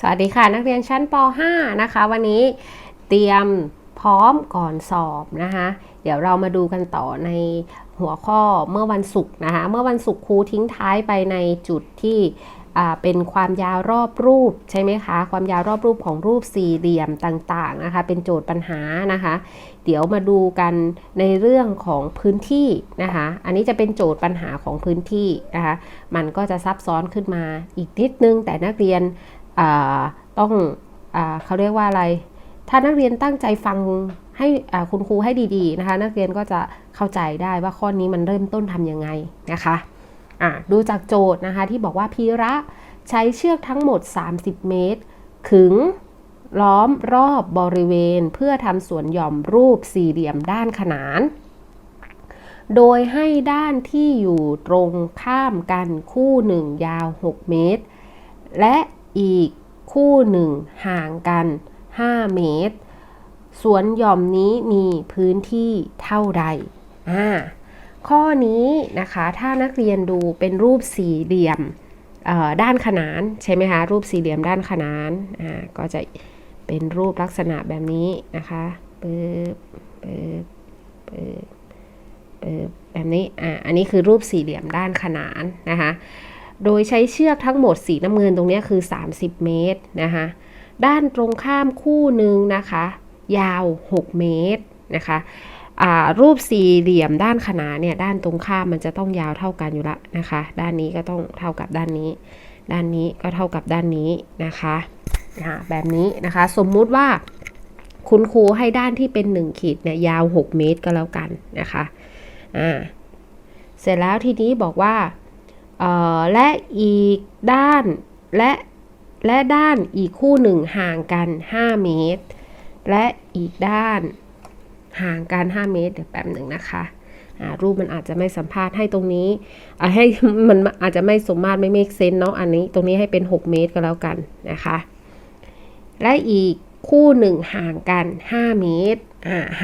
สวัสดีค่ะ นักเรียนชั้นป .5 นะคะ วันนี้เตรียมพร้อมก่อนสอบนะคะ เดี๋ยวเรามาดูกันต่อในหัวข้อเมื่อวันศุกร์นะคะ เมื่อวันศุกร์ครูทิ้งท้ายไปในจุดที่เป็นความยาวรอบรูปใช่ไหมคะ ความยาวรอบรูปของรูปสี่เหลี่ยมต่างๆนะคะ เป็นโจทย์ปัญหานะคะ เดี๋ยวมาดูกันในเรื่องของพื้นที่นะคะ อันนี้จะเป็นโจทย์ปัญหาของพื้นที่นะคะ มันก็จะซับซ้อนขึ้นมาอีกนิดนึงแต่นักเรียน ต้องอเขาเรียกว่าอะไร ถ้านักเรียนตั้งใจฟังให้คุณครูให้ดีๆนะคะ นักเรียนก็จะเข้าใจได้ว่าข้อนี้มันเริ่มต้นทำยังไงนะคะดูจากโจทย์นะคะที่บอกว่าพีระใช้เชือกทั้งหมด 30 เมตร ขึงล้อมรอบบริเวณ เพื่อทำสวนหย่อมรูปสี่เหลี่ยมด้านขนาน โดยให้ด้านที่อยู่ตรงข้ามกันคู่หนึ่งยาว 6 เมตร และ อีกคู่หนึ่งห่างกัน 5 เมตร สวนหย่อมนี้มีพื้นที่เท่าใดอ่าข้อนี้นะคะถ้านักเรียนดูเป็นรูปสี่เหลี่ยมด้านขนานใช่ไหมคะรูปสี่เหลี่ยมด้านขนานอ่าก็จะเป็นรูปลักษณะแบบนี้นะคะปึ๊บปึ๊บปึ๊บปึ๊บแบบนี้อ่าอันนี้คือรูปสี่เหลี่ยมด้านขนานนะคะ โดยใช้เชือกทั้งหมดสีน้ำเงินตรงนี้คือ 30 เมตรนะคะด้านตรงข้ามคู่หนึ่งนะคะ ยาว 6 เมตรนะคะรูปสี่เหลี่ยมด้านขนานเนี่ยด้านตรงข้ามมันจะต้องยาวเท่ากันอยู่ละนะคะ ด้านนี้ก็ต้องเท่ากับด้านนี้ ด้านนี้ก็เท่ากับด้านนี้นะคะแบบนี้นะคะ สมมุติว่าคุณครูให้ด้านที่เป็น 1 ขีดเนี่ยยาว 6 เมตรก็แล้วกันนะคะอ่าเสร็จแล้วทีนี้บอกว่า และอีกด้านและและด้านอีกคู่หนึ่งห่างกัน 5 เมตร และอีกด้านห่างกัน 5 เมตรเดี๋ยวแป๊บหนึ่งนะคะรูปมันอาจจะไม่สัมภาษณ์ให้ตรงนี้ให้มันอาจจะไม่สมมาตรไม่เมกเซนเนาะอันนี้ตรงนี้ให้เป็น 6 เมตรก็แล้วกันนะคะ และอีกคู่หนึ่งห่างกัน 5 เมตร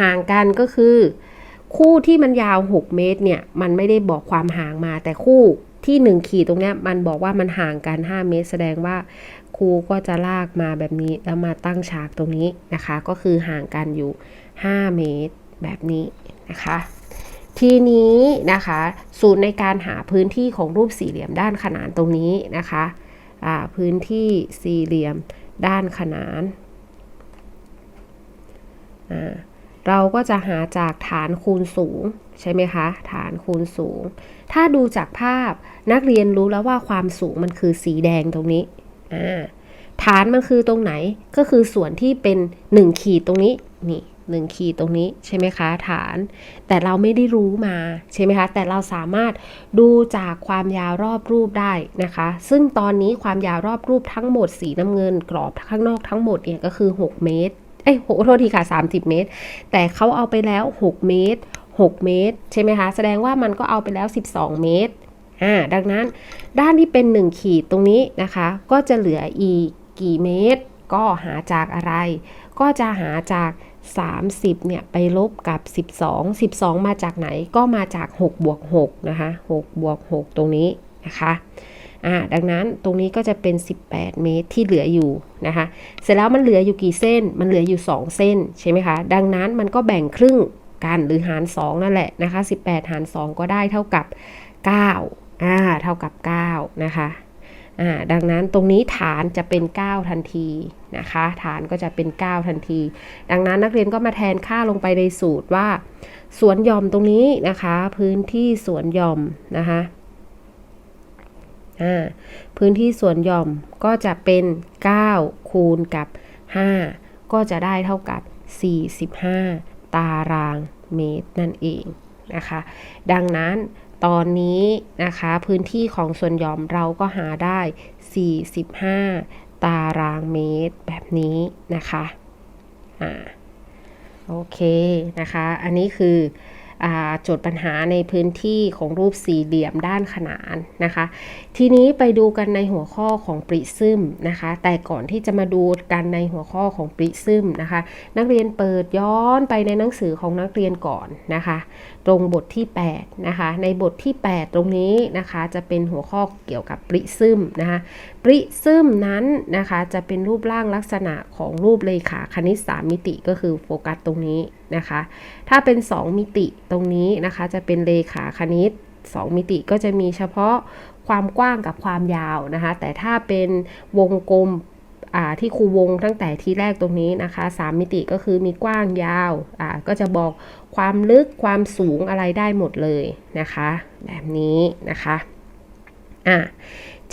ห่างกันก็คือ คู่ที่มันยาว 6 เมตรเนี่ยมันไม่ได้บอกความห่างมาแต่คู่ ที่ 1 ขีดตรงเนี้ยมันบอกว่ามันห่างกัน 5 เมตร แสดงว่าครูก็จะลากมาแบบนี้แล้วมาตั้งฉากตรงนี้นะคะ ก็คือห่างกันอยู่ 5 เมตรแบบนี้นะคะทีนี้นะคะสูตรในการหาพื้นที่ของรูปสี่เหลี่ยมด้านขนานตรงนี้นะคะพื้นที่สี่เหลี่ยมด้านขนานอ่า เราก็จะหาจากฐานคูณสูงใช่ไหมคะ ฐานคูณสูง ถ้าดูจากภาพนักเรียนรู้แล้วว่าความสูงมันคือสีแดงตรงนี้อ่าฐานมันคือตรงไหนก็คือส่วนที่เป็น 1 ขีดตรงนี้นี่หนึ่งขีดตรงนี้ใช่ไหมคะฐาน แต่เราไม่ได้รู้มาใช่ไหมคะแต่เราสามารถดูจากความยาวรอบรูปได้นะคะ ซึ่งตอนนี้ความยาวรอบรูปทั้งหมดสีน้ำเงินกรอบข้างนอกทั้งหมดเนี่ยก็คือ 6 เมตร เอ้ยโหโทษทีค่ะ 30 เมตร แต่เขาเอาไปแล้ว 6 เมตร 6 เมตร ใช่ไหมคะ แสดงว่ามันก็เอาไปแล้ว 12 เมตร อ่า ดังนั้นด้านที่เป็น 1 ขีดตรงนี้นะคะ ก็จะเหลืออีกกี่เมตร ก็หาจากอะไร ก็จะหาจาก 30 เนี่ย ไปลบกับ 12 12 มาจากไหน ก็มาจาก 6 บวก 6 นะคะ 6 บวก 6 ตรงนี้นะคะ อ่าดังนั้นตรงนี้ก็จะเป็น 18 เมตรที่เหลืออยู่นะคะ เสร็จแล้วมันเหลืออยู่กี่เส้น มันเหลืออยู่ 2 เส้นใช่ไหมคะ ดังนั้นมันก็แบ่งครึ่งกันหรือหาร 2 นั่นแหละนะคะ 18 หาร 2 ก็ได้เท่ากับ 9 อ่า เท่ากับ 9 นะคะ อ่า ดังนั้นตรงนี้ฐานจะเป็น 9 ทันทีนะคะ ฐานก็จะเป็น 9 ทันที ดังนั้นนักเรียนก็มาแทนค่าลงไปในสูตรว่า สวนหย่อมตรงนี้นะคะ พื้นที่สวนหย่อมนะคะ อ่าพื้นที่ส่วนหย่อมก็จะเป็น 9 คูณกับ 5 ก็จะได้เท่ากับ 45 ตารางเมตรนั่นเองนะคะ ดังนั้นตอนนี้นะคะพื้นที่ของส่วนหย่อมเราก็หาได้ 45 ตารางเมตรแบบนี้นะคะอ่าโอเคนะคะ อันนี้คือโจทย์ปัญหาในพื้นที่ของรูปสี่เหลี่ยมด้านขนานนะคะทีนี้ไปดูกันในหัวข้อของปริซึมนะคะ แต่ก่อนที่จะมาดูกันในหัวข้อของปริซึมนะคะ นักเรียนเปิดย้อนไปในหนังสือของนักเรียนก่อนนะคะ ตรงบทที่8นะคะ ในบทที่ 8 ตรงนี้นะคะ จะเป็นหัวข้อเกี่ยวกับปริซึมนะคะ ปริซึมนั้นนะคะ จะเป็นรูปร่างลักษณะของรูปเลขาคณิต3มิติก็คือโฟกัสตรงนี้นะคะ ถ้าเป็น 2 มิติตรงนี้นะคะ จะเป็นเลขาคณิต2มิติก็จะมีเฉพาะ ความกว้างกับความยาวนะคะ แต่ถ้าเป็นวงกลมที่ครูวงตั้งแต่ที่แรกตรงนี้นะคะ 3 มิติก็คือมีกว้างยาวก็จะบอกความลึกความสูงอะไรได้หมดเลยนะคะ แบบนี้นะคะอะ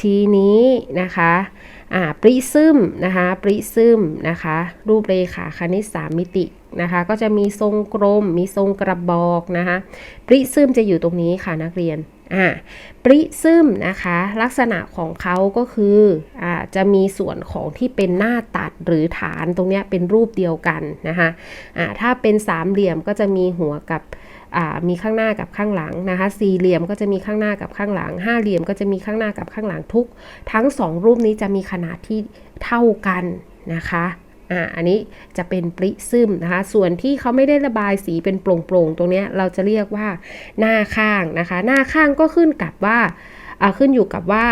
ทีนี้นะคะอ่าปริซึมนะคะปริซึมนะคะ รูปเรขาคณิต3มิตินะคะ ก็จะมีทรงกลมมีทรงกระบอกนะคะปริซึมจะอยู่ตรงนี้ค่ะนักเรียน อ่าปริซึมนะคะ ลักษณะของเขาก็คืออ่าจะมีส่วนของที่เป็นหน้าตัดหรือฐานตรงนี้เป็นรูปเดียวกันนะคะอ่าถ้าเป็นสามเหลี่ยมก็จะมีหัวกับมีข้างหน้ากับข้างหลังนะคะ สี่เหลี่ยมก็จะมีข้างหน้ากับข้างหลัง ห้าเหลี่ยมก็จะมีข้างหน้ากับข้างหลังทุก ทั้งสองรูปนี้จะมีขนาดที่เท่ากันนะคะ อ่าอันนี้จะเป็นปริซึมนะคะ ส่วนที่เขาไม่ได้ระบายสีเป็นโปร่งๆตรงนี้เราจะเรียกว่าหน้าข้างนะคะ หน้าข้างก็ขึ้นกับว่าขึ้นอยู่กับว่า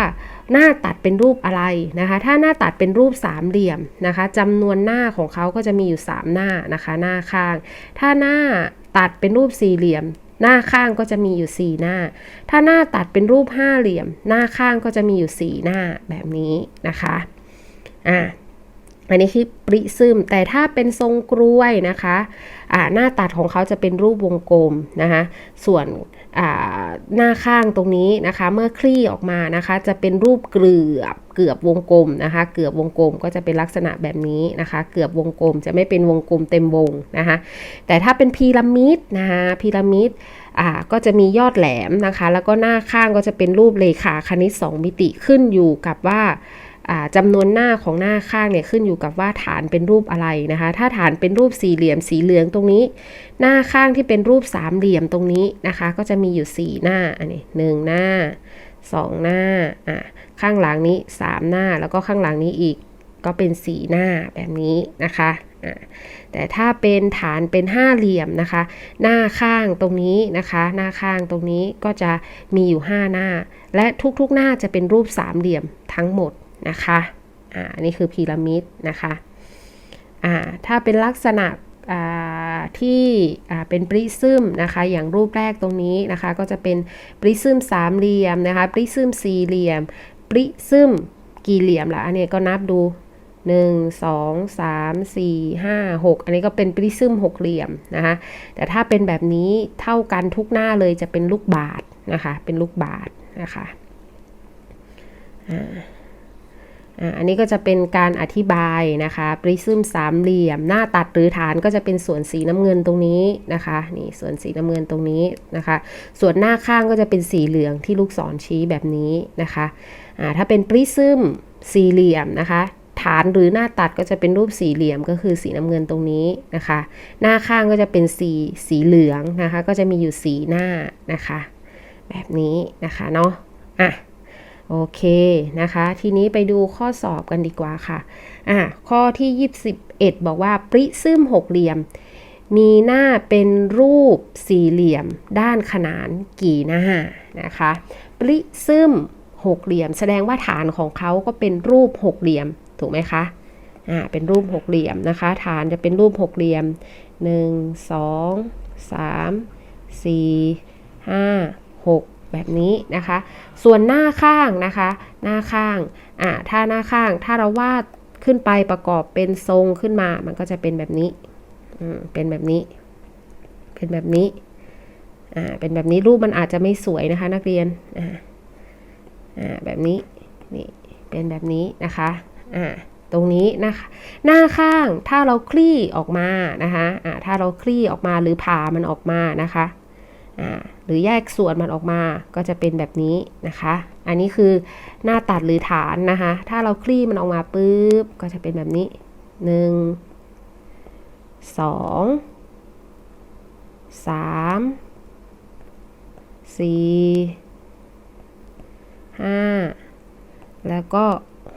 หน้าตัดเป็นรูปอะไรนะคะ ถ้าหน้าตัดเป็นรูปสามเหลี่ยมนะคะจำนวนหน้าของเขาก็จะมีอยู่ 3 หน้านะคะ หน้าข้าง ถ้าหน้าตัดเป็นรูปสี่เหลี่ยม หน้าข้างก็จะมีอยู่ 4 หน้า ถ้าหน้าตัดเป็นรูปห้าเหลี่ยม หน้าข้างก็จะมีอยู่ 4 หน้าแบบนี้นะคะ อ่า อันนี้คือปริซึมแต่ถ้าเป็นทรงกล้วยนะคะะหน้าตัดของเขาจะเป็นรูปวงกลมนะคะส่วนหน้าข้างตรงนี้นะคะ เมื่อคลี่ออกมานะคะ จะเป็นรูปเกือบเกือบวงกลมนะคะ เกือบวงกลมก็จะเป็นลักษณะแบบนี้นะคะ เกือบวงกลมจะไม่เป็นวงกลมเต็มวงนะคะ แต่ถ้าเป็นพีระมิดนะคะพีระมิดก็จะมียอดแหลมนะคะ แล้วก็หน้าข้างก็จะเป็นรูปเลขาคณิต 2 มิติขึ้นอยู่กับว่า จำนวนหน้าของหน้าข้างเนี่ยขึ้นอยู่กับว่าฐานเป็นรูปอะไรนะคะ ถ้าฐานเป็นรูปสี่เหลี่ยมสีเหลืองตรงนี้ หน้าข้างที่เป็นรูปสามเหลี่ยมตรงนี้นะคะ ก็จะมีอยู่ 4 หน้าอันนี้หนึ่งหน้า 2 หน้าอะข้างหลังนี้ 3 หน้าแล้วก็ข้างหลังนี้อีกก็เป็น4หน้าแบบนี้นะคะอะแต่ถ้าเป็นฐานเป็นห้าเหลี่ยมนะคะ หน้าข้างตรงนี้นะคะ หน้าข้างตรงนี้ก็จะมีอยู่ 5 หน้า และทุกๆหน้าจะเป็นรูปสามเหลี่ยมทั้งหมด นะคะอ่านี่คือพีระมิดนะคะอ่าถ้าเป็นลักษณะที่เป็นปริซึมนะคะอย่างรูปแรกตรงนี้นะคะก็จะเป็นปริซึมสามเหลี่ยมนะคะปริซึมสี่เหลี่ยมปริซึมกี่เหลี่ยมละอันนี้ก็นับดู 1 2 3 4 5 6 อันนี้ก็เป็นปริซึมหกเหลี่ยมนะคะแต่ถ้าเป็นแบบนี้เท่ากันทุกหน้าเลยจะเป็นลูกบาศนะคะเป็นลูกบาศนะคะอ่า อันนี้ก็จะเป็นการอธิบายนะคะปริซึมสามเหลี่ยม หน้าตัดหรือฐานก็จะเป็นส่วนสีน้ำเงินตรงนี้นะคะนี่ส่วนสีน้ำเงินตรงนี้นะคะ ส่วนหน้าข้างก็จะเป็นสีเหลืองที่ลูกศรชี้แบบนี้นะคะถ้าเป็นปริซึมสี่เหลี่ยมนะคะฐานหรือหน้าตัดก็จะเป็นรูปสี่เหลี่ยมก็คือสีน้ำเงินตรงนี้นะคะ หน้าข้างก็จะเป็นสีสีเหลืองนะคะ ก็จะมีอยู่สีหน้านะคะ แบบนี้นะคะเนาะอะ โอเคนะคะ ทีนี้ไปดูข้อสอบกันดีกว่าค่ะอะ ข้อที่ 21 บอกว่าปริซึมหกเหลี่ยม มีหน้าเป็นรูปสี่เหลี่ยม ด้านขนานกี่หน้านะคะ ปริซึมหกเหลี่ยม แสดงว่าฐานของเขาก็เป็นรูปหกเหลี่ยมถูกไหมคะอ่าเป็นรูปหกเหลี่ยมนะคะ ฐานจะเป็นรูปหกเหลี่ยม 1 2 3 4 5 6 แบบนี้นะคะ ส่วนหน้าข้างนะคะ หน้าข้างอ่าถ้าหน้าข้างถ้าเราวาดขึ้นไปประกอบเป็นทรงขึ้นมา มันก็จะเป็นแบบนี้อืมเป็นแบบนี้ เป็นแบบนี้อ่าเป็นแบบนี้รูปมันอาจจะไม่สวยนะคะ นักเรียนอ่าอ่าแบบนี้นี่เป็นแบบนี้นะคะอ่าตรงนี้นะคะ หน้าข้างถ้าเราคลี่ออกมานะคะอ่าถ้าเราคลี่ออกมาหรือผ่ามันออกมานะคะ หรือแยกส่วนมันออกมาก็จะเป็นแบบนี้นะคะ อันนี้คือหน้าตัดหรือฐานนะคะ ถ้าเราคลี่มันออกมาปุ๊บก็จะเป็นแบบนี้1 2 3 4 5แล้วก็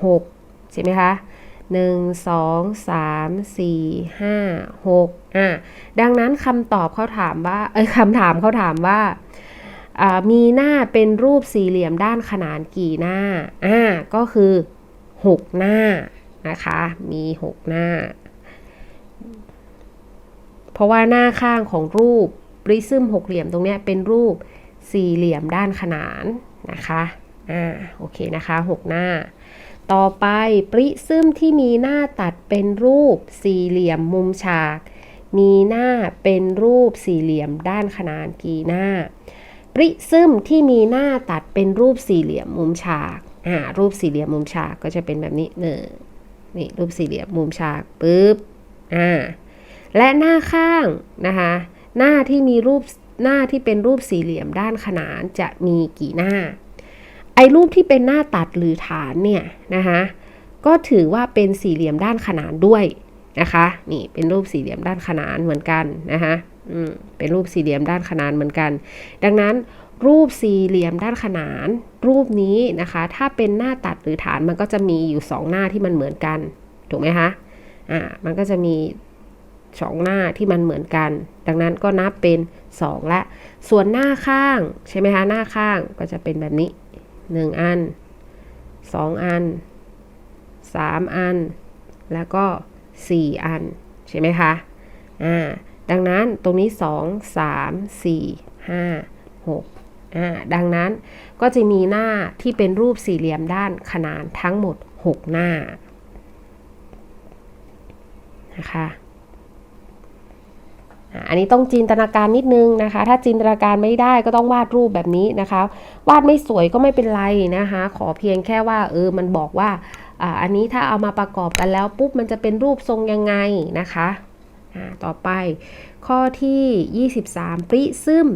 6ใช่ไหมคะ หนึ่งสองสามสี่ห้าหกอะดังนั้นคำตอบเขาถามว่าเอ้ยคำถามเขาถามว่าามีหน้าเป็นรูปสี่เหลี่ยมด้านขนานกี่หน้าอ่าก็คือหกหน้านะคะ มีหกหน้า เพราะว่าหน้าข้างของรูปปริซึมหกเหลี่ยมตรงเนี้ยเป็นรูปสี่เหลี่ยมด้านขนานนะคะ อ่า โอเคนะคะหกหน้า ต่อไปปริซึมที่มีหน้าตัดเป็นรูปสี่เหลี่ยมมุมฉาก มีหน้าเป็นรูปสี่เหลี่ยมด้านขนานกี่หน้า ปริซึมที่มีหน้าตัดเป็นรูปสี่เหลี่ยมมุมฉากอ่ารูปสี่เหลี่ยมมุมฉากก็จะเป็นแบบนี้เนอนี่รูปสี่เหลี่ยมมุมฉากปุ๊บอ่าและหน้าข้างนะคะหน้าที่มีรูปหน้าที่เป็นรูปสี่เหลี่ยมด้านขนานจะมีกี่หน้า ไอ้รูปที่เป็นหน้าตัดหรือฐานเนี่ยนะคะก็ถือว่าเป็นสี่เหลี่ยมด้านขนานด้วยนะคะนี่เป็นรูปสี่เหลี่ยมด้านขนานเหมือนกันนะคะอืมเป็นรูปสี่เหลี่ยมด้านขนานเหมือนกัน ดังนั้นรูปสี่เหลี่ยมด้านขนาน รูปนี้นะคะ ถ้าเป็นหน้าตัดหรือฐานมันก็จะมีอยู่สองหน้าที่มันเหมือนกัน ถูกไหมคะอ่ามันก็จะมีสองหน้าที่มันเหมือนกัน ดังนั้นก็นับเป็น 2 ละ ส่วนหน้าข้างใช่ไหมคะหน้าข้างก็จะเป็นแบบนี้ 1 อัน 2 อัน 3 อัน แล้วก็ 4 อัน ใช่ไหมคะ อ่า ดังนั้นตรงนี้ 2 3 4 5 6อ่าดังนั้นก็จะมีหน้าที่เป็นรูปสี่เหลี่ยมด้านขนานทั้งหมด 6 หน้านะคะ อันนี้ต้องจินตนาการนิดนึงนะคะ ถ้าจินตนาการไม่ได้ก็ต้องวาดรูปแบบนี้นะคะ วาดไม่สวยก็ไม่เป็นไรนะคะ ขอเพียงแค่ว่าเออมันบอกว่าอ่าอันนี้ถ้าเอามาประกอบกันแล้วปุ๊บมันจะเป็นรูปทรงยังไงนะคะต่อไปข้อที่ 23 ปริซึม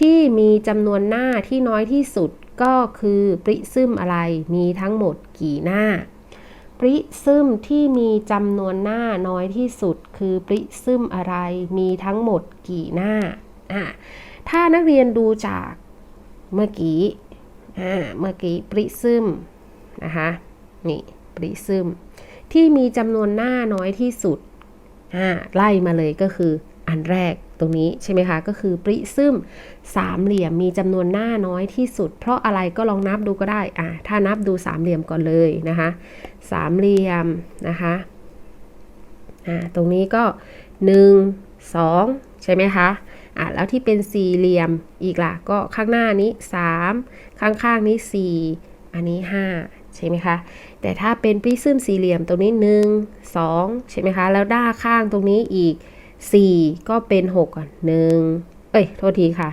ที่มีจำนวนหน้าที่น้อยที่สุดก็คือปริซึมอะไรมีทั้งหมดกี่หน้า ปริซึมที่มีจำนวนหน้าน้อยที่สุด คือปริซึมอะไร มีทั้งหมดกี่หน้า ถ้านักเรียนดูจากเมื่อกี้เมื่อกี้ปริซึมนะคะนี่ปริซึมที่มีจำนวนหน้าน้อยที่สุดไล่มาเลยก็คืออันแรก ตรงนี้ใช่ไหมคะก็คือปริซึมสามเหลี่ยมมีจำนวนหน้าน้อยที่สุด เพราะอะไรก็ลองนับดูก็ได้อ่าถ้านับดูสามเหลี่ยมก่อนเลยนะคะสามเหลี่ยมนะคะอ่าตรงนี้ก็1 2ใช่ไหมคะอะแล้วที่เป็นสี่เหลี่ยมอีกล่ะก็ข้างหน้านี้3ข้างๆนี้4อันนี้5ใช่ไหมคะ แต่ถ้าเป็นปริซึมสี่เหลี่ยมตรงนี้ 1 2 ใช่ไหมคะ แล้วด้านข้างตรงนี้อีก 4 ก็เป็น 6 ก่อน 1 เอ้ย โทษทีค่ะ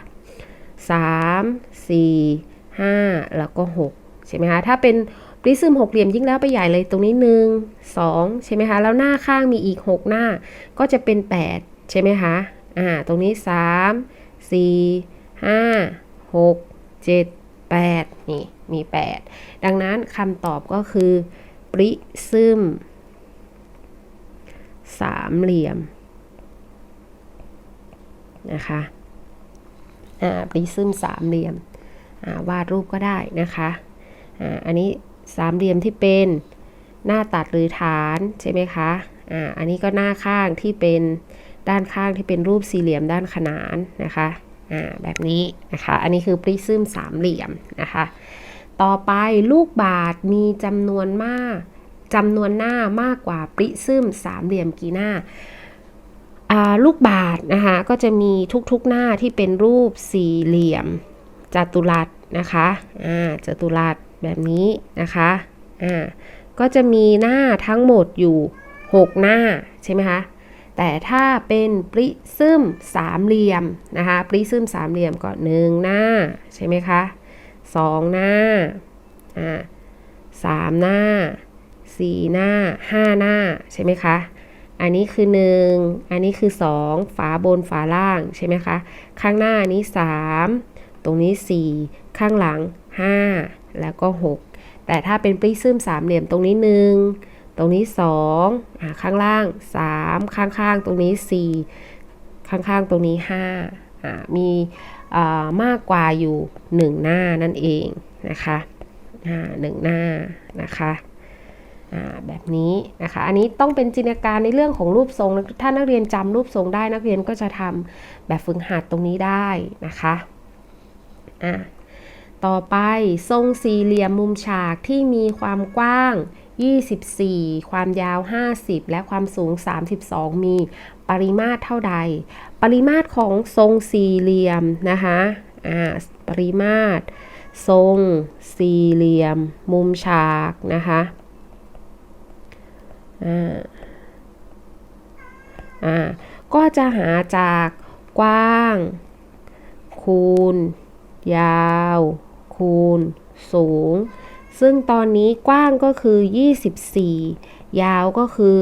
3 4 5 แล้วก็ 6 ใช่ไหมคะ ถ้าเป็นปริซึมหกเหลี่ยมยิ่งแล้วไปใหญ่เลยตรงนี้ 1 2 ใช่ไหมคะ แล้วหน้าข้างมีอีก 6 หน้า ก็จะเป็น 8 ใช่ไหมคะ อ่า ตรงนี้ 3 4 5 6 7 8 นี่ มี 8 ดังนั้นคำตอบก็คือ ปริซึมสามเหลี่ยม นะคะปริซึมสามเหลี่ยมาวาดรูปก็ได้นะคะอ,อันนี้สามเหลี่ยมที่เป็นหน้าตัดหรือฐานใช่ไหมคะอ,อันนี้ก็หน้าข้างที่เป็นด้านข้างที่เป็นรูปสี่เหลี่ยมด้านขนานนะคะแบบนี้นะคะอันนี้คือปริซึมสามเหลี่ยมนะคะต่อไปลูกบาศก์มีจำนวนมากจำนวนหน้ามากกว่าปริซึมสามเหลี่ยมกี่หน้า ลูกบาศก์นะคะก็จะมีทุกๆหน้าที่เป็นรูปสี่เหลี่ยมจัตุรัสนะคะอ่าจัตุรัสแบบนี้นะคะอ่าก็จะมีหน้าทั้งหมดอยู่ 6 หน้าใช่ไหมคะแต่ถ้าเป็นปริซึมสามเหลี่ยมนะคะปริซึมสามเหลี่ยมก็หนึ่งหน้าใช่ไหมคะสองหน้าอ่าสามหน้าสี่หน้าห้าหน้าใช่ไหมคะ อันนี้คือ 1 อันนี้คือ 2 ฝาบนฝาล่างใช่ไหมคะ ข้างหน้านี้ 3 ตรงนี้ 4 ข้างหลัง 5 แล้วก็ 6 แต่ถ้าเป็นปริซึมสามเหลี่ยมตรงนี้ 1 ตรงนี้2อ่าข้างล่าง 3 ข้างๆ ตรงนี้ 4 ข้างๆ ตรงนี้5อ่ามีมากกว่าอยู่ 1 หน้านั่นเองนะคะหนึ่งหน้านะคะ แบบนี้นะคะ อันนี้ต้องเป็นจินตนาการในเรื่องของรูปทรง ถ้านักเรียนจำรูปทรงได้นักเรียนก็จะทำแบบฝึกหัดตรงนี้ได้นะคะอ่าต่อไปทรงสี่เหลี่ยมมุมฉากที่มีความกว้าง 24 ความยาว 50 และความสูง 32 มีปริมาตรเท่าใด ปริมาตรของทรงสี่เหลี่ยมนะคะอ่าปริมาตร ทรงสี่เหลี่ยม มุมฉากนะคะ อ่าอ่าก็จะหาจากกว้าง คูณ ยาว คูณ สูง ซึ่งตอนนี้กว้างก็คือ 24 ยาวก็คือ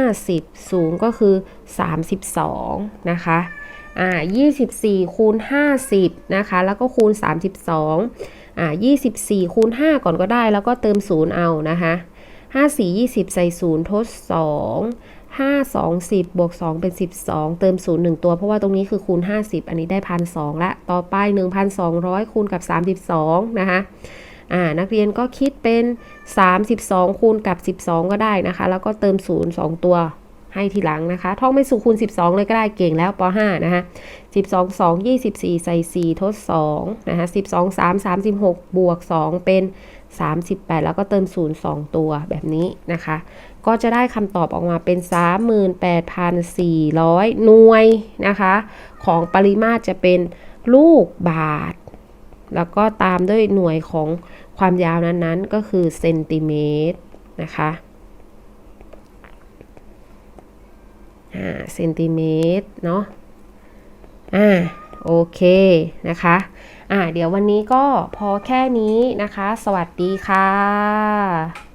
50 สูงก็คือ 32 นะคะอ่า24 คูณ 50 นะคะ แล้วก็คูณ 32อ่า24 คูณ 5 ก่อนก็ได้ แล้วก็เติม 0 เอานะคะ 5 4 20 ใส่ 0 ทด 2 5 2 10 บวก 2 เป็น 12 เติม 0 1 ตัว เพราะว่าตรงนี้คือคูณ 50 อันนี้ได้พันสองละ ต่อไป 1,200 คูณกับ 32 นะคะอ่านักเรียนก็คิดเป็น 32 คูณกับ 12 ก็ได้นะคะ แล้วก็เติม 0 2 ตัวให้ทีหลังนะคะ ท่องไม่สุขคูณ 12 เลยก็ได้เก่งแล้วป .5 นะคะ12 2 24 ใส่ 4 ทด 2 นะคะ 12 3 36 บวก 2 เป็น 38 แล้วก็เติม 0 2 ตัวแบบนี้นะคะ ก็จะได้คำตอบออกมาเป็น 38,400 หน่วยนะคะ ของปริมาตรจะเป็นลูกบาท แล้วก็ตามด้วยหน่วยของความยาวนั้นๆ ก็คือเซนติเมตรนะคะเซนติเมตรเนาะอ่าโอเคนะคะ อ่าเดี๋ยววันนี้ก็พอแค่นี้นะคะ สวัสดีค่ะ